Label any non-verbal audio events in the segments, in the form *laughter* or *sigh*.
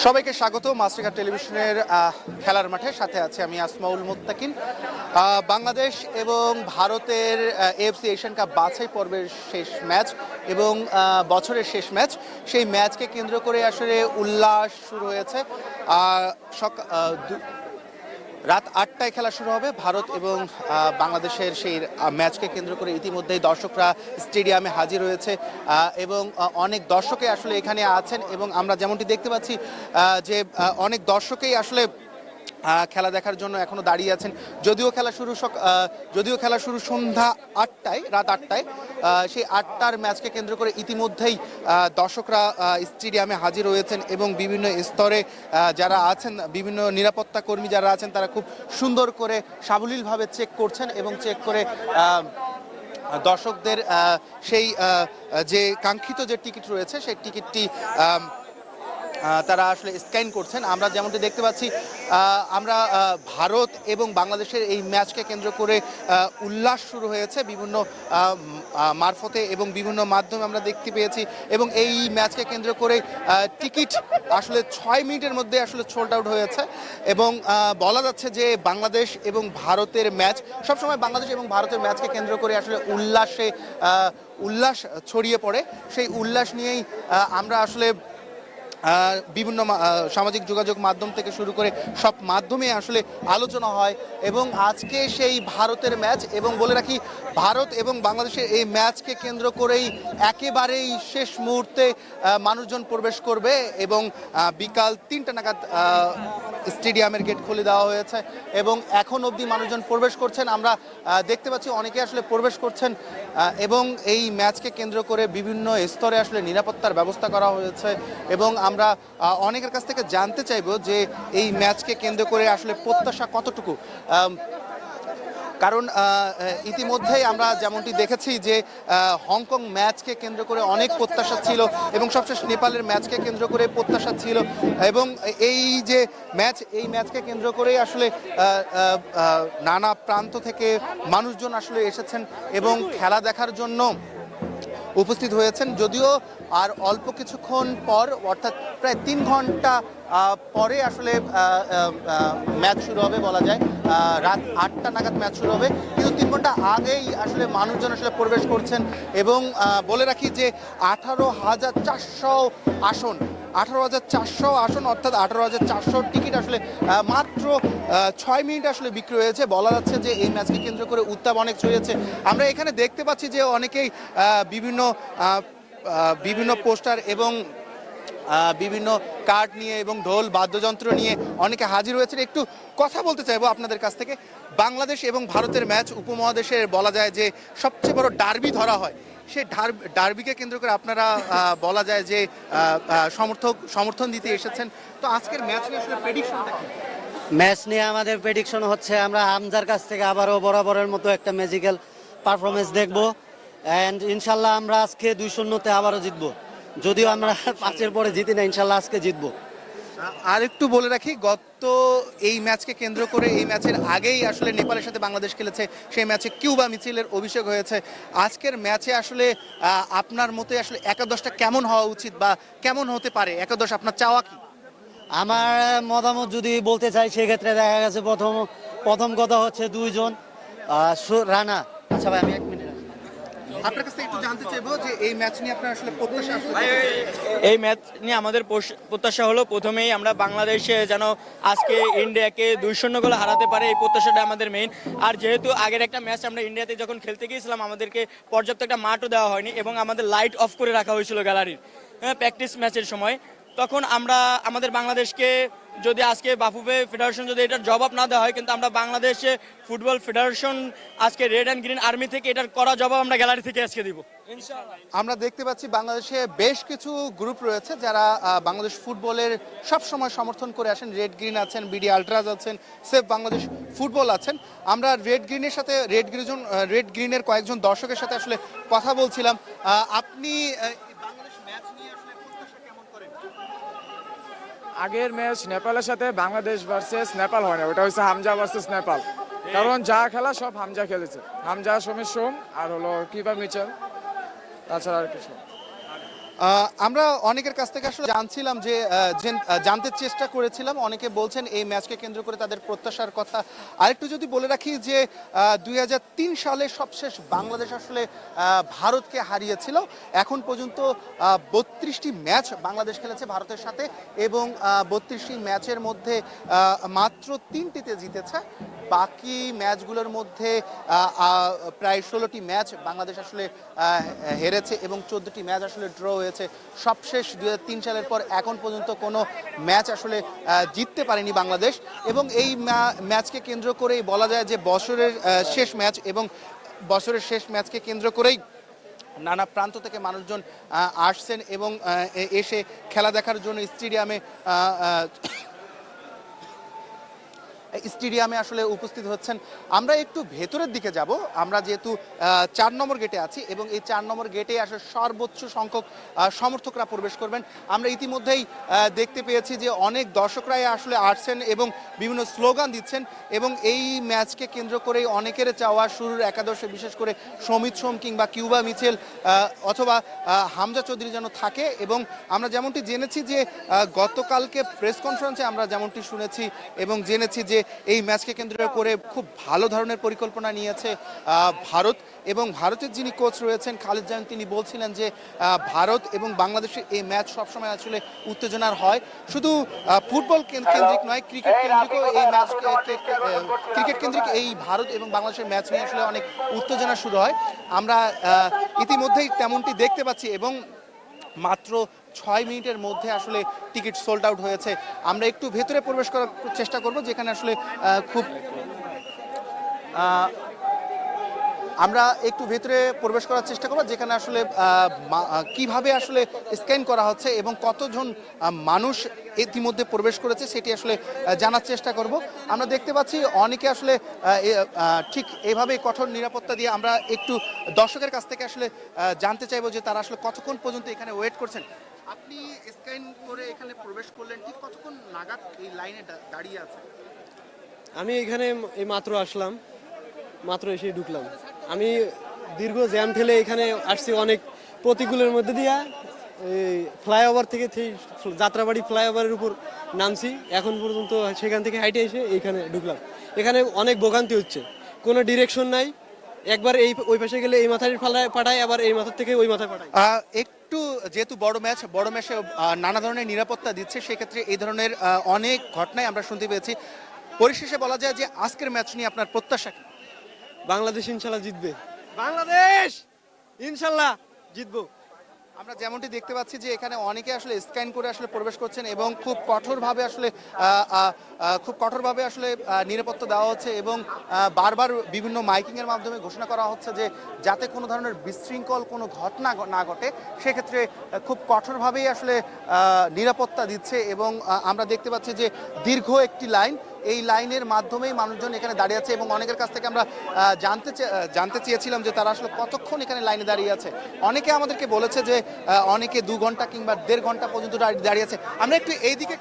সবাইকে স্বাগত মাস্টারকার টেলিভিশনের খেলার মাঠে। সাথে আছে আমি আসমাউল মুত্তাকিন। বাংলাদেশ এবং ভারতের এফসি এশিয়ান কাপ বাছাই পর্বের শেষ ম্যাচ এবং বছরের শেষ ম্যাচ। সেই ম্যাচকে কেন্দ্র করে আসলে উল্লাস শুরু হয়েছে। রাত আটটায় খেলা শুরু হবে। ভারত এবং বাংলাদেশের সেই ম্যাচকে কেন্দ্র করে ইতিমধ্যেই দর্শকরা স্টেডিয়ামে হাজির হয়েছে। এবং অনেক দর্শকে আসলে এখানে আছেন এবং আমরা যেমনটি দেখতে পাচ্ছি যে অনেক দর্শকেই আসলে খেলা দেখার জন্য এখনও দাঁড়িয়ে আছেন। যদিও খেলা শুরু যদিও খেলা শুরু সন্ধ্যা আটটায়, রাত আটটায় সেই আটটার ম্যাচকে কেন্দ্র করে ইতিমধ্যেই দর্শকরা স্টেডিয়ামে হাজির হয়েছেন এবং বিভিন্ন স্তরে যারা আছেন, বিভিন্ন নিরাপত্তা কর্মী যারা আছেন, তারা খুব সুন্দর করে সাবলীলভাবে চেক করছেন এবং চেক করে দর্শকদের সেই যে কাঙ্ক্ষিত যে টিকিট রয়েছে, সেই টিকিটটি তারা আসলে স্ক্যান করছেন। আমরা যেমনটি দেখতে পাচ্ছি আমরা ভারত এবং বাংলাদেশের এই ম্যাচকে কেন্দ্র করে উল্লাস শুরু হয়েছে বিভিন্ন মারফতে এবং বিভিন্ন মাধ্যমে আমরা দেখতে পেয়েছি এবং এই ম্যাচকে কেন্দ্র করে টিকিট আসলে ছয় মিনিটের মধ্যে আসলে সোল্ড আউট হয়েছে এবং বলা যাচ্ছে যে বাংলাদেশ এবং ভারতের ম্যাচ, সবসময় বাংলাদেশ এবং ভারতের ম্যাচকে কেন্দ্র করে আসলে উল্লাসে উল্লাস ছড়িয়ে পড়ে। সেই উল্লাস নিয়েই আমরা আসলে বিভিন্ন সামাজিক যোগাযোগ মাধ্যম থেকে শুরু করে সব মাধ্যমে আসলে আলোচনা হয় এবং আজকে সেই ভারতের ম্যাচ এবং বলে রাখি, ভারত এবং বাংলাদেশের এই ম্যাচকে কেন্দ্র করেই একেবারেই শেষ মুহূর্তে মানুষজন প্রবেশ করবে এবং বিকাল তিনটা নাগাদ স্টেডিয়ামের গেট খুলে দেওয়া হয়েছে এবং এখন অবধি মানুষজন প্রবেশ করছেন। আমরা দেখতে পাচ্ছি অনেকে আসলে প্রবেশ করছেন এবং এই ম্যাচকে কেন্দ্র করে বিভিন্ন স্তরে আসলে নিরাপত্তার ব্যবস্থা করা হয়েছে এবং আমরা অনেকের কাছ থেকে জানতে চাইব যে এই ম্যাচকে কেন্দ্র করে আসলে প্রত্যাশা কতটুকু? কারণ ইতিমধ্যেই আমরা যেমনটি দেখেছি যে হংকং ম্যাচকে কেন্দ্র করে অনেক প্রত্যাশা ছিল এবং সবশেষ নেপালের ম্যাচকে কেন্দ্র করে প্রত্যাশা ছিল এবং এই যে ম্যাচ, এই ম্যাচকে কেন্দ্র করেই আসলে নানা প্রান্ত থেকে মানুষজন আসলে এসেছেন এবং খেলা দেখার জন্য উপস্থিত হয়েছেন। যদিও আর অল্প কিছুক্ষণ পর, অর্থাৎ প্রায় তিন ঘণ্টা পরে আসলে ম্যাচ শুরু হবে বলা যায়। রাত আটটা নাগাদ ম্যাচ শুরু হবে। কিন্তু তিন ঘণ্টা আগেই আসলে মানুষজন আসলে প্রবেশ করছেন এবং বলে রাখি যে আঠারো হাজার চারশো আসন আঠারো হাজার চারশো আসন, অর্থাৎ আঠারো হাজার চারশো টিকিট আসলে মাত্র ছয় মিনিট আসলে বিক্রি হয়েছে। বলা যাচ্ছে যে এই ম্যাচকে কেন্দ্র করে উত্তাপ অনেক ছড়িয়েছে। আমরা এখানে দেখতে পাচ্ছি যে অনেকেই বিভিন্ন বিভিন্ন পোস্টার এবং বিভিন্ন কার্ড নিয়ে এবং ঢোল, বাদ্যযন্ত্র নিয়ে অনেকে হাজির হয়েছেন। একটু কথা বলতে চাইব আপনাদের কাছ থেকে। বাংলাদেশ এবং ভারতের ম্যাচ উপমহাদেশের বলা যায় যে সবচেয়ে বড় ডার্বি ধরা হয়। সেই ডার- ডার্বিকে কেন্দ্র করে আপনারা বলা যায় যে সমর্থক, সমর্থন দিতে এসেছেন। তো আজকের ম্যাচ নিয়ে ম্যাচ নিয়ে আমাদের প্রেডিকশন হচ্ছে, আমরা হামজার কাছ থেকে আবারও বরাবরের মতো একটা ম্যাজিক্যাল পারফরমেন্স দেখব। অ্যান্ড ইনশাল্লাহ আমরা আজকে দুই শূন্যতে আবারও জিতবো। যদিও আমরা পাঁচের পরে জিতি না ইনশাল্লাহ আজকে জিতবো। আর একটু বলে রাখি গত এই ম্যাচকে কেন্দ্র করে এই ম্যাচের আগেই আসলে নেপালের সাথে বাংলাদেশ খেলেছে সেই ম্যাচে কিউবা মিছিলের অভিষেক হয়েছে। আজকের ম্যাচে আসলে আপনার মতে আসলে একাদশটা কেমন হওয়া উচিত বা কেমন হতে পারে? একাদশ আপনার চাওয়া কি? আমার মতামত যদি বলতে চাই সেক্ষেত্রে দেখা গেছে প্রথম প্রথম কথা হচ্ছে দুইজন। রানা আচ্ছা ভাই আমি এক মিনিট। আপনার কাছে একটু জানতে চাইব যে এই ম্যাচ নিয়ে আপনার আসলে প্রত্যাশা এই ম্যাচ নিয়ে আমাদের প্রত্যাশা হলো প্রথমেই আমরা বাংলাদেশে যেন আজকে ইন্ডিয়াকে দুই শূন্য গোলে হারাতে পারে, এই প্রত্যাশাটা আমাদের মেইন আর যেহেতু আগের একটা ম্যাচ আমরা ইন্ডিয়াতে যখন খেলতে গিয়েছিলাম, আমাদেরকে পর্যাপ্ত একটা মাঠও দেওয়া হয়নি এবং আমাদের লাইট অফ করে রাখা হয়েছিল গ্যালারির হ্যাঁ প্র্যাকটিস ম্যাচের সময়। তখন আমরা আমাদের বাংলাদেশকে যদি আজকে বাফুফে ফেডারেশন যদি এটার জবাব না দেওয়া হয়, কিন্তু আমরা বাংলাদেশে ফুটবল ফেডারেশন, আজকে রেড অ্যান্ড গ্রিন আর্মি থেকে এটার করা জবাব আমরা গ্যালারি থেকে আজকে দিব। আমরা দেখতে পাচ্ছি বাংলাদেশে বেশ কিছু গ্রুপ রয়েছে যারা বাংলাদেশ ফুটবলের সব সময় সমর্থন করে আসেন। রেড গ্রিন আছেন, বিডি আলট্রাজ আছেন, সেফ বাংলাদেশ ফুটবল আছেন। আমরা রেড গ্রিনের সাথে, রেড গ্রিজন রেড গ্রিনের কয়েকজন দর্শকের সাথে আসলে কথা বলছিলাম। আপনি আহ, বাংলাদেশ ম্যাচ নিয়ে আসলে প্রত্যাশা কেমন করেন আগের ম্যাচ নেপালের সাথে বাংলাদেশ ভার্সেস নেপাল হয় না। ওটা হচ্ছে হামজা ভার্সেস নেপাল। কারণ যা খেলা সব হামজা খেলেছে। হামজা, সমীর সোম আর হলো কিবা মিচেল। তাছাড়া আর কিছু আমরা অনেকের কাছ থেকে আসলে জানছিলাম যে জানতে চেষ্টা করেছিলাম। অনেকে বলছেন এই ম্যাচকে কেন্দ্র করে তাদের প্রত্যাশার কথা। আরেকটু যদি বলে রাখি যে দু হাজার তিন সালে সবশেষ বাংলাদেশ আসলে ভারতকে হারিয়েছিল। এখন পর্যন্ত বত্রিশটি ম্যাচ বাংলাদেশ খেলেছে ভারতের সাথে এবং বত্রিশটি ম্যাচের মধ্যে মাত্র তিনটিতে জিতেছে। বাকি ম্যাচগুলোর মধ্যে প্রায় ষোলোটি ম্যাচ বাংলাদেশ আসলে হেরেছে এবং চোদ্দটি ম্যাচ আসলে ড্র হয়েছে। সবশেষ দু তিন সালের পর এখন পর্যন্ত কোনো ম্যাচ আসলে জিততে পারেনি বাংলাদেশ। এবং এই ম্যাচকে কেন্দ্র করেই বলা যায় যে বছরের শেষ ম্যাচ এবং বছরের শেষ ম্যাচকে কেন্দ্র করেই নানা প্রান্ত থেকে মানুষজন আসছেন এবং এসে খেলা দেখার জন্য স্টেডিয়ামে স্টেডিয়ামে আসলে উপস্থিত হচ্ছেন। আমরা একটু ভেতরের দিকে যাব। আমরা যেহেতু চার নম্বর গেটে আছি এবং এই চার নম্বর গেটে আসলে সর্বোচ্চ সংখ্যক সমর্থকরা প্রবেশ করবেন। আমরা ইতিমধ্যেই দেখতে পেয়েছি যে অনেক দর্শকরাই আসলে আসছেন এবং বিভিন্ন স্লোগান দিচ্ছেন এবং এই ম্যাচকে কেন্দ্র করেই অনেকের চাওয়া শুরুর একাদশে বিশেষ করে সমিত সোম কিংবা কিউবা মিচেল অথবা হামজা চৌধুরী যেন থাকে এবং আমরা যেমনটি জেনেছি যে গতকালকে প্রেস কনফারেন্সে আমরা যেমনটি শুনেছি এবং জেনেছি যে এই ম্যাচকে কেন্দ্র করে খুব ভালো ধরনের পরিকল্পনা নিয়েছে ভারত। এবং ভারতের যিনি কোচ রয়েছেন খালিদ জাহান তিনি বলছিলেন যে ভারত এবং বাংলাদেশের এই ম্যাচ সবসময় আসলে উত্তেজনার হয়। শুধু ফুটবল কেন- কেন্দ্রিক নয় ক্রিকেট কেন্দ্রিকও এই ম্যাচ ক্রিকেট কেন্দ্রিক এই ভারত এবং বাংলাদেশের ম্যাচ নিয়ে আসলে অনেক উত্তেজনা শুরু হয়। আমরা ইতিমধ্যেই তেমনটি দেখতে পাচ্ছি এবং মাত্র ছয় মিনিটের মধ্যে আসলে টিকিট সোল্ড আউট হয়েছে। আমরা একটু ভেতরে প্রবেশ করার চেষ্টা করব, যেখানে আসলে খুব আমরা একটু ভেতরে প্রবেশ করার চেষ্টা করব, যেখানে আসলে কীভাবে আসলে স্ক্যান করা হচ্ছে এবং কতজন মানুষ ইতিমধ্যে প্রবেশ করেছে সেটি আসলে জানার চেষ্টা করব। আমরা দেখতে পাচ্ছি অনেকে আসলে ঠিক এভাবে কঠোর নিরাপত্তা দিয়ে আমরা একটু দর্শকের কাছ থেকে আসলে জানতে চাইব যে তারা আসলে কতক্ষণ পর্যন্ত এখানে ওয়েট করছেন। আপনি স্ক্যান করে এখানে প্রবেশ করলেন, ঠিক কতক্ষণ নাগাদ এই লাইনে দাঁড়িয়ে আছে আমি এখানে এই মাত্র আসলাম। মাত্র এসে ঢুকলাম। আমি দীর্ঘ জ্যাম ঠেলে এখানে আসছি অনেক প্রতিকূলের মধ্যে দিয়া। এই ফ্লাইওভার থেকে যাত্রাবাড়ি ফ্লাইওভারের উপর নামছি। এখন পর্যন্ত সেখান থেকে হাইটে এসে এইখানে ঢুকলাম। এখানে অনেক ভোগান্তি হচ্ছে। কোনো ডিরেকশন নাই। একবার এই, ওই পাশে গেলে এই মাথায় পাঠায়, আবার এই মাথার থেকে ওই মাথায় পাঠায়। একটু যেহেতু বড় ম্যাচ, বড় ম্যাচে নানা ধরনের নিরাপত্তা দিচ্ছে, সেক্ষেত্রে এই ধরনের অনেক ঘটনায় আমরা শুনতে পেয়েছি। পরিশেষে বলা যায় যে আজকের ম্যাচ নিয়ে আপনার প্রত্যাশা? বাংলাদেশ ইনশাল্লাহ জিতবে। বাংলাদেশ! ইনশাল্লাহ জিতবো। আমরা যেমনটি দেখতে পাচ্ছি যে এখানে অনেকে আসলে স্ক্যান করে আসলে প্রবেশ করছেন এবং খুব কঠোরভাবে আসলে খুব কঠোরভাবে আসলে নিরাপত্তা দেওয়া হচ্ছে এবং বারবার বিভিন্ন মাইকিংয়ের মাধ্যমে ঘোষণা করা হচ্ছে যে যাতে কোনো ধরনের বিশৃঙ্খল কোনো ঘটনা না ঘটে সেক্ষেত্রে খুব কঠোরভাবেই আসলে নিরাপত্তা দিচ্ছে এবং আমরা দেখতে পাচ্ছি যে দীর্ঘ একটি লাইন এই লাইনের মাধ্যমেই মানুষজন এখানে দাঁড়িয়ে আছে এবং অনেকের কাছ থেকে আমরা জানতে জানতে চেয়েছিলাম যে তারা আসলে কতক্ষণ এখানে লাইনে দাঁড়িয়ে আছে। অনেকে আমাদেরকে বলেছে যে অনেকে দু ঘণ্টা কিংবা দেড় ঘণ্টা পর্যন্ত দাঁড়িয়ে আছে। আমরা একটু এইদিকে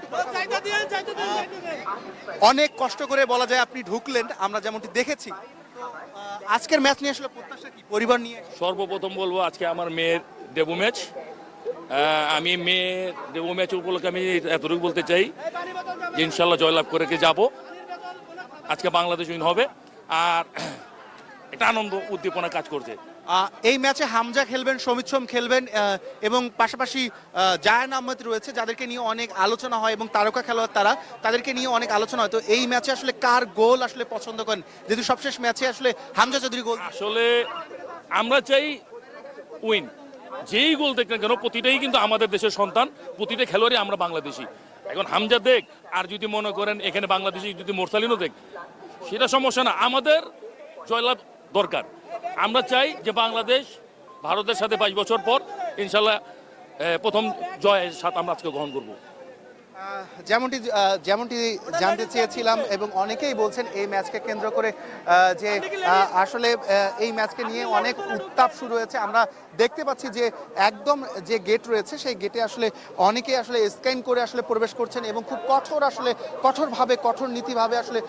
অনেক কষ্ট করে বলা যায় আপনি ঢুকলেন, আমরা যেমনটি দেখেছি। আজকের ম্যাচ নিয়ে আসলে প্রত্যাশা কি? পরিবার নিয়ে? সর্বপ্রথম বলব, আজকে আমার মেয়ের ডেবু ম্যাচ। আমি মেয়ের ও ম্যাচ উপলক্ষে আমি এতটুকু বলতে চাই যে ইনশাল্লাহ জয়লাভ করে যাব। আজকে বাংলাদেশ উইন হবে। আর *clears throat* একটা আনন্দ উদ্দীপনা কাজ করছে। এই ম্যাচে হামজা খেলবেন সমিত সোম খেলবেন এবং পাশাপাশি জায়ান আহমেদ রয়েছে যাদেরকে নিয়ে অনেক আলোচনা হয় এবং তারকা খেলোয়াড় তারা তাদেরকে নিয়ে অনেক আলোচনা হয়। তো এই ম্যাচে আসলে কার গোল আসলে পছন্দ করেন? যেহেতু সবশেষ ম্যাচে আসলে হামজা চৌধুরী গোল আসলে আমরা চাই উইন। যেই গোল দেখ না কেন, প্রতিটাই কিন্তু আমাদের দেশের সন্তান, প্রতিটা খেলোয়াড়ই আমরা বাংলাদেশি। এখন হামজা দেখ, আর যদি মনে করেন এখানে বাংলাদেশি যদি মোরসালিনও দেখ, সেটা সমস্যা না, আমাদের জয়লাভ দরকার। আমরা চাই যে বাংলাদেশ ভারতের সাথে বাইশ বছর পর, ইনশাল্লাহ প্রথম জয়ের সাথে আমরা আজকে গ্রহণ করব। যেমনটি যেমনটি জানতে চেয়েছিলাম এবং অনেকেই বলছেন এই ম্যাচকে কেন্দ্র করে যে আসলে এই ম্যাচকে নিয়ে অনেক উত্তাপ শুরু হয়েছে। আমরা দেখতে পাচ্ছি যে একদম যে গেট রয়েছে, সেই গেটে আসলে অনেকেই আসলে স্ক্যান করে আসলে প্রবেশ করছেন এবং খুব কঠোর আসলে, কঠোরভাবে, কঠোর নীতিভাবে আসলে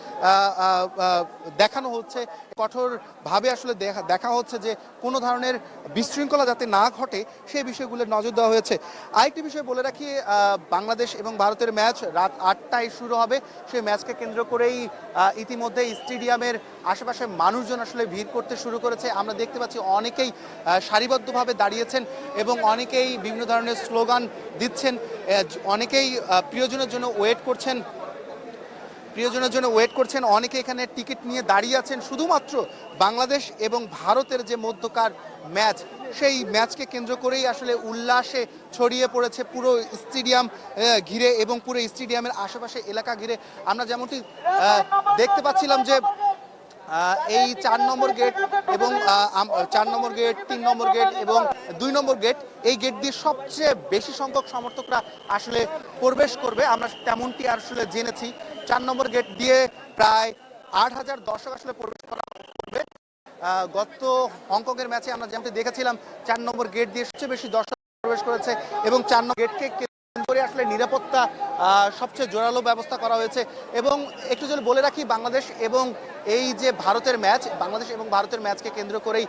দেখানো হচ্ছে। কঠোরভাবে আসলে দেখা দেখা হচ্ছে যে কোনো ধরনের বিশৃঙ্খলা যাতে না ঘটে সেই বিষয়গুলো নজর দেওয়া হয়েছে। আরেকটি বিষয় বলে রাখি বাংলাদেশ এবং ভারতের ম্যাচ রাত আটটায় শুরু হবে। সেই ম্যাচকে কেন্দ্র করেই ইতিমধ্যে স্টেডিয়ামের আশেপাশে মানুষজন আসলে ভিড় করতে শুরু করেছে। আমরা দেখতে পাচ্ছি অনেকেই সারিবদ্ধভাবে দাঁড়িয়েছেন এবং অনেকেই বিভিন্ন ধরনের স্লোগান দিচ্ছেন। অনেকেই প্রিয়জনের জন্য ওয়েট করছেন। প্রিয়জনের জন্য ওয়েট করছেন। অনেকে এখানে টিকিট নিয়ে দাঁড়িয়ে আছেন। শুধুমাত্র বাংলাদেশ এবং ভারতের যে মধ্যকার ম্যাচ সেই ম্যাচকে কেন্দ্র করেই আসলে উল্লাসে ছড়িয়ে পড়েছে পুরো স্টেডিয়াম ঘিরে এবং পুরো স্টেডিয়ামের আশেপাশে এলাকা ঘিরে। আমরা যেমনটি দেখতে পাচ্ছিলাম যে এই চার নম্বর গেট এবং চার নম্বর গেট তিন নম্বর গেট এবং দুই নম্বর গেট এই গেট দিয়ে সবচেয়ে বেশি সংখ্যক সমর্থকরা আসলে প্রবেশ করবে। আমরা তেমনটি আসলে জেনেছি। চার নম্বর গেট দিয়ে প্রায় আট হাজার দর্শক আসলে প্রবেশ করা করবে। গত হংকংয়ের ম্যাচে আমরা যেমনটি দেখেছিলাম, চার নম্বর গেট দিয়ে সবচেয়ে বেশি দর্শক প্রবেশ করেছে এবং চার নম্বর গেটকে করে আসলে নিরাপত্তা সবচেয়ে জোরালো ব্যবস্থা করা হয়েছে। এবং একটু যদি বলে রাখি, বাংলাদেশ এবং এই যে ভারতের ম্যাচ, বাংলাদেশ এবং ভারতের ম্যাচকে কেন্দ্র করেই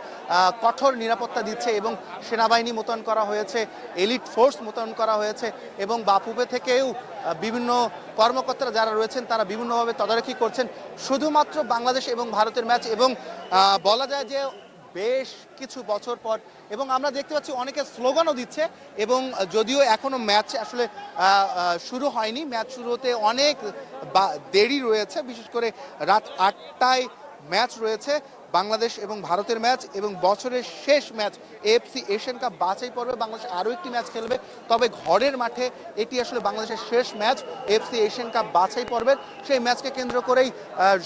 কঠোর নিরাপত্তা দিচ্ছে এবং সেনাবাহিনী মোতায়েন করা হয়েছে, এলিট ফোর্স মোতায়েন করা হয়েছে এবং বাপুবে থেকেও বিভিন্ন কর্মকর্তারা যারা রয়েছেন, তারা বিভিন্নভাবে তদারকি করছেন। শুধুমাত্র বাংলাদেশ এবং ভারতের ম্যাচ এবং বলা যায় যে বেশ কিছু বছর পর এবং আমরা দেখতে পাচ্ছি অনেকে স্লোগানও দিচ্ছে এবং যদিও এখনও ম্যাচ আসলে শুরু হয়নি। ম্যাচ শুরু হতে অনেক দেরি রয়েছে, বিশেষ করে রাত আটটায় ম্যাচ রয়েছে। বাংলাদেশ এবং ভারতের ম্যাচ এবং বছরের শেষ ম্যাচ এএফসি এশিয়ান কাপ বাছাই পর্বে বাংলাদেশ আরও একটি ম্যাচ খেলবে। তবে ঘরের মাঠে এটি আসলে বাংলাদেশের শেষ ম্যাচ এএফসি এশিয়ান কাপ বাছাই পর্বের। সেই ম্যাচকে কেন্দ্র করেই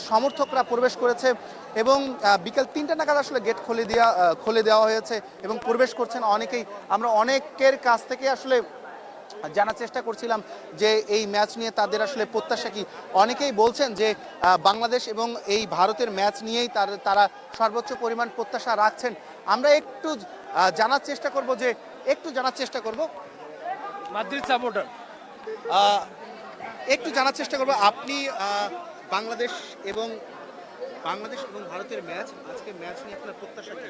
সমর্থকরা প্রবেশ করেছে এবং বিকেল তিনটা নাগাদ আসলে গেট খুলে দেওয়া খুলে দেওয়া হয়েছে এবং প্রবেশ করছেন অনেকেই। আমরা অনেকের কাছ থেকে আসলে জানার চেষ্টা করছিলাম যে এই ম্যাচ নিয়ে তাদের আসলে প্রত্যাশা কি? অনেকেই বলছেন যে বাংলাদেশ এবং এই ভারতের ম্যাচ নিয়েই তার তারা সর্বোচ্চ পরিমাণ প্রত্যাশা রাখছেন। আমরা একটু জানার চেষ্টা করব যে একটু জানার চেষ্টা করব। মাদ্রিদ সাপোর্টার একটু জানার চেষ্টা করব। আপনি বাংলাদেশ এবং বাংলাদেশ এবং ভারতের ম্যাচ আজকে ম্যাচ নিয়ে আপনার প্রত্যাশা কি?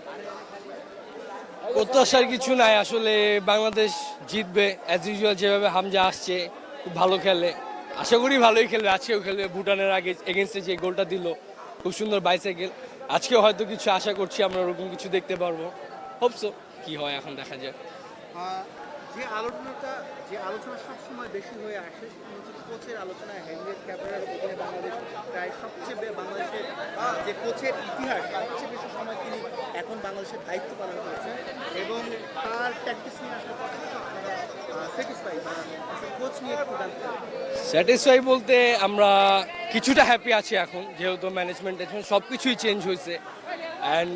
প্রত্যাশার কিছু নাই আসলে বাংলাদেশ জিতবে। অ্যাজ ইউজুয়াল যেভাবে হামজা আসছে খুব ভালো খেলে। আশা করি ভালোই খেলবে আজকেও খেলবে। ভুটানের আগে এগেনস্টে যে গোলটা দিল খুব সুন্দর বাইসাইকেল আজকে হয়তো কিছু আশা করছি আমরা ওরকম কিছু দেখতে পারব। হোপসো কি হয় এখন দেখা আহ, যে আলোচনাটা যে আলোচনা সবসময় বেশি হয়ে আসে কোচের আলোচনা। অধীনে বাংলাদেশ প্রায় সবচেয়ে বাংলাদেশের যে কোচের ইতিহাস সবচেয়ে বেশি সময় তিনি এখন বাংলাদেশের দায়িত্ব পালন করেছেন এবং তার প্র্যাকটিস নিয়ে আসলে স্যাটিসফাই বলতে আমরা কিছুটা হ্যাপি আছি এখন, যেহেতু ম্যানেজমেন্ট সব কিছুই চেঞ্জ হয়েছে। অ্যান্ড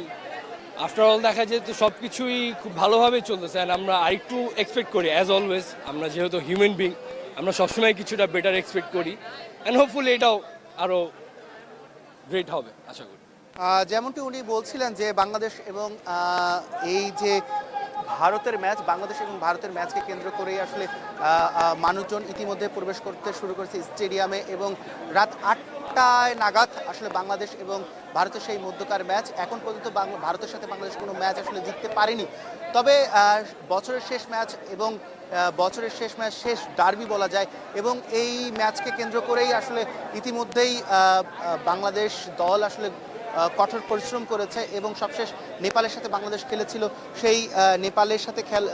আফটার অল দেখা যায় তো সব কিছুই খুব ভালোভাবে চলতেছে অ্যান্ড আমরা আরেকটু এক্সপেক্ট করি অ্যাজ অলওয়েজ আমরা যেহেতু হিউম্যান বিং আমরা সবসময় কিছুটা বেটার এক্সপেক্ট করি। অ্যান্ড হোপফুলি এটাও আরও গ্রেট হবে, আশা করি। যেমনটি উনি বলছিলেন যে বাংলাদেশ এবং এই যে ভারতের ম্যাচ, বাংলাদেশ এবং ভারতের ম্যাচকে কেন্দ্র করেই আসলে মানুষজন ইতিমধ্যে প্রবেশ করতে শুরু করেছে স্টেডিয়ামে এবং রাত আটটায় নাগাদ আসলে বাংলাদেশ এবং ভারতের সেই মধ্যকার ম্যাচ। এখন পর্যন্ত ভারতের সাথে বাংলাদেশ কোনো ম্যাচ আসলে জিততে পারেনি। তবে বছরের শেষ ম্যাচ এবং বছরের শেষ ম্যাচ, শেষ ডার্বি বলা যায় এবং এই ম্যাচকে কেন্দ্র করেই আসলে ইতিমধ্যেই বাংলাদেশ দল আসলে কঠোর পরিশ্রম করেছে এবং সবশেষ নেপালের সাথে বাংলাদেশ খেলেছিল, সেই নেপালের সাথে খেল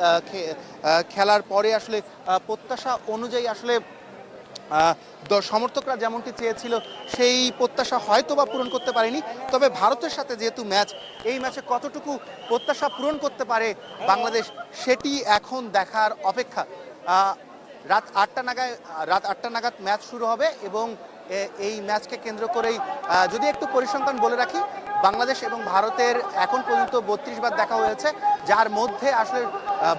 খেলার পরে আসলে প্রত্যাশা অনুযায়ী আসলে সমর্থকরা যেমনটি চেয়েছিল, সেই প্রত্যাশা হয়তো বা পূরণ করতে পারেনি। তবে ভারতের সাথে যেহেতু ম্যাচ, এই ম্যাচে কতটুকু প্রত্যাশা পূরণ করতে পারে বাংলাদেশ, সেটি এখন দেখার অপেক্ষা। রাত আটটা নাগাদ রাত আটটা নাগাদ ম্যাচ শুরু হবে এবং এই ম্যাচকে কেন্দ্র করেই যদি একটু পরিসংখ্যান বলে রাখি, বাংলাদেশ এবং ভারতের এখন পর্যন্ত বত্রিশ বার দেখা হয়েছে, যার মধ্যে আসলে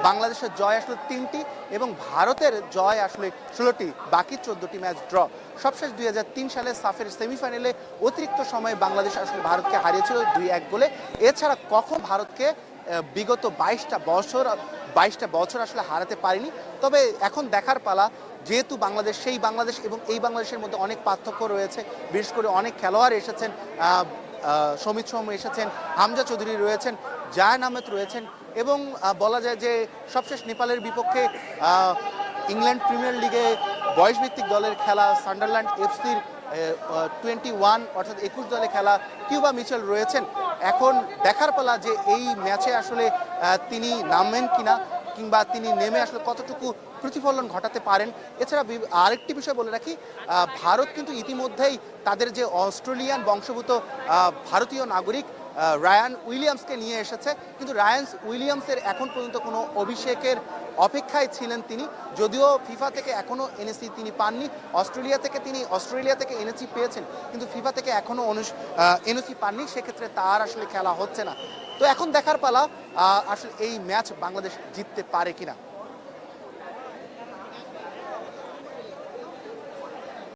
বাংলাদেশের জয় আসলে তিনটি এবং ভারতের জয় আসলে ষোলোটি, বাকি চোদ্দটি ম্যাচ ড্র। সবশেষ দুই হাজার তিন সালে সাফের সেমিফাইনালে অতিরিক্ত সময়ে বাংলাদেশ আসলে ভারতকে হারিয়েছিল দুই এক গোলে। এছাড়া কখন ভারতকে বিগত বাইশটা বছর বাইশটা বছর আসলে হারাতে পারেনি। তবে এখন দেখার পালা, যেহেতু বাংলাদেশ, সেই বাংলাদেশ এবং এই বাংলাদেশের মধ্যে অনেক পার্থক্য রয়েছে। বিশেষ করে অনেক খেলোয়াড় এসেছেন সমিত সোম এসেছেন, হামজা চৌধুরী রয়েছেন, জায়ান আহমেদ রয়েছেন এবং বলা যায় যে সবশেষ নেপালের বিপক্ষে ইংল্যান্ড প্রিমিয়ার লিগে বয়সভিত্তিক দলের খেলা, সান্ডারল্যান্ড এফসির টোয়েন্টি ওয়ান অর্থাৎ একুশ দলে খেলা কিউবা মিচেল রয়েছেন। এখন দেখার পালা যে এই ম্যাচে আসলে তিনি নামবেন কিনা কিংবা তিনি নেমে আসলে কতটুকু প্রতিফলন ঘটাতে পারেন, এছাড়া আরেকটি বিষয় বলে রাখি ভারত কিন্তু ইতিমধ্যেই তাদের যে অস্ট্রেলিয়ান বংশভূত ভারতীয় নাগরিক রায়ান উইলিয়ামসকে নিয়ে এসেছে। কিন্তু রায়ান উইলিয়ামসের এখন পর্যন্ত কোনো অভিষেকের অপেক্ষায় ছিলেন তিনি। যদিও ফিফা থেকে এখনও এনএসি তিনি পাননি, অস্ট্রেলিয়া থেকে তিনি অস্ট্রেলিয়া থেকে এনএসি পেয়েছেন, কিন্তু ফিফা থেকে এখনও এনএসি পাননি, সেক্ষেত্রে তার আসলে খেলা হচ্ছে না। তো এখন দেখার পালা আসলে এই ম্যাচ বাংলাদেশ জিততে পারে কিনা।